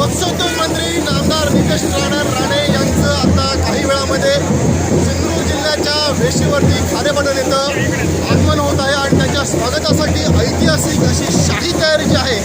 मत्स्योद्योग मंत्री नामदार नितेश राणा राणे यांचं आता काही वेळामध्ये सिंधुदुर्ग जिल्ह्याच्या वेशीवरती खारेपाटण येतं. आगमन होत आहे आणि त्यांच्या स्वागतासाठी ऐतिहासिक अशी शाही तयारी जी आहे.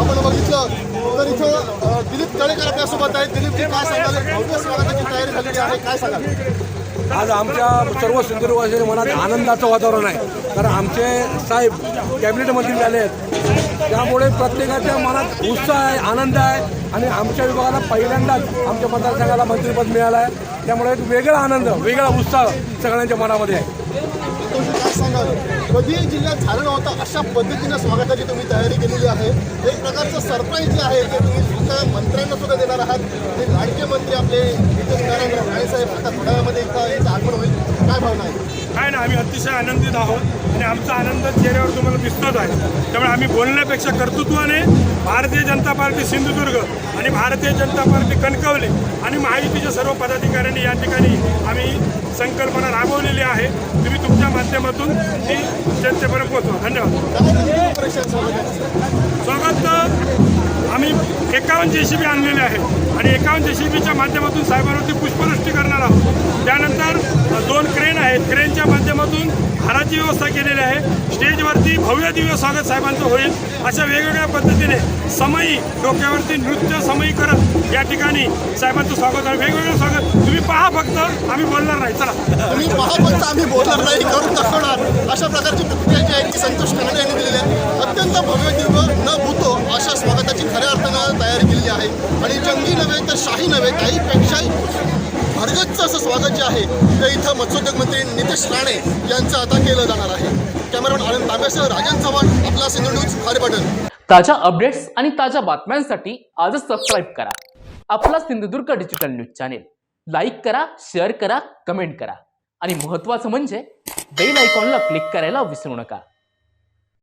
आपण बघितलं तर इथं दिलीप तळेकर आपल्यासोबत आहेत. दिलीपजी काय सांगाल? भव्य स्वागताची तयारी झालेली आहे. काय सांगाल? आज आमच्या सर्व सिंधुदुर्गवासी मनात आनंदाचं वातावरण आहे. कारण आमचे साहेब कॅबिनेट मंत्री झाले आहेत. त्यामुळे प्रत्येकाच्या मनात उत्साह आहे आनंद आहे. आणि आमच्या विभागाला पहिल्यांदाच आमच्या मतदारसंघाला मंत्रिपद मिळालं आहे. त्यामुळे एक वेगळा आनंद वेगळा उत्साह सगळ्यांच्या मनामध्ये आहे. कधीही जिल्ह्यात झालं नव्हतं अशा पद्धतीनं स्वागताची तुम्ही तयारी केलेली आहे. एक प्रकारचं सरप्राईज जे आहे ते तुम्ही स्वतः मंत्र्यांना सुद्धा देणार आहात ते लाडके मंत्री आपले नितीन नारायण राणे साहेब आता थोड्या वेळामध्ये इथं यांचं आगमन होईल काय भावना आहे काय ना आम्ही अतिशय आनंदित आहोत आणि आमचा आनंद चेहऱ्यावर तुम्हाला दिसतोच आहे. त्यामुळे आम्ही बोलण्यापेक्षा कर्तृत्वाने भारतीय जनता पार्टी सिंधुदुर्ग आणि भारतीय जनता पार्टी कणकवली आणि महायुतीच्या सर्व पदाधिकाऱ्यांनी या ठिकाणी आम्ही संकल्पना राबवलेली आहे. तुम्ही तुमच्या माध्यमातून ती जनतेपर्यंत पोहोचवा. धन्यवाद. स्वागत आम्ही एकावन्न जे सी बी आणलेले आहे आणि एकावन्न जे सी बीच्या माध्यमातून साहेबांवरती पुष्पवृष्टी करणार आहोत. त्यानंतर दोन आहेत क्रेनच्या माध्यमातून हाराची व्यवस्था केलेली आहे. स्टेजवरती भव्य दिव्य स्वागत साहेबांचं होईल. अशा वेगवेगळ्या पद्धतीने समयी डोक्यावरती नृत्य समयी करत या ठिकाणी साहेबांचं स्वागत आहे. वेगवेगळं स्वागत. तुम्ही पहा फक्त. आम्ही बोलणार नाही. चला. तुम्ही पहा फक्त. आम्ही बोलणार नाही. करून दाखवणार. अशा प्रकारची प्रतिक्रिया जी आहे ती संतोष कनडे यांनी दिलेली आहे. अत्यंत भव्य दिव्य न भूतो अशा स्वागताची खऱ्या अर्थानं तयारी केलेली आहे. आणि जंगी नव्हे तर शाही नव्हे काहीपेक्षाही भरगच्च असं स्वागत जे आहे ते इथं मत्स्योद्योग मंत्री नितेश राणे यांचं आता केलं जाणार आहे. कॅमेरामॅन आनंद तांब्यासह राजन चव्हाण आपला सिंधू न्यूज खारेपाटण ताज्या अपडेट्स आणि ताज्या बातम्यांसाठी आजच सबस्क्राईब करा. आपला Sindhudurg digital news channel like करा शेअर करा कमेंट करा. आणि महत्त्वाचं म्हणजे बेल आयकॉनला क्लिक करायला विसरू नका.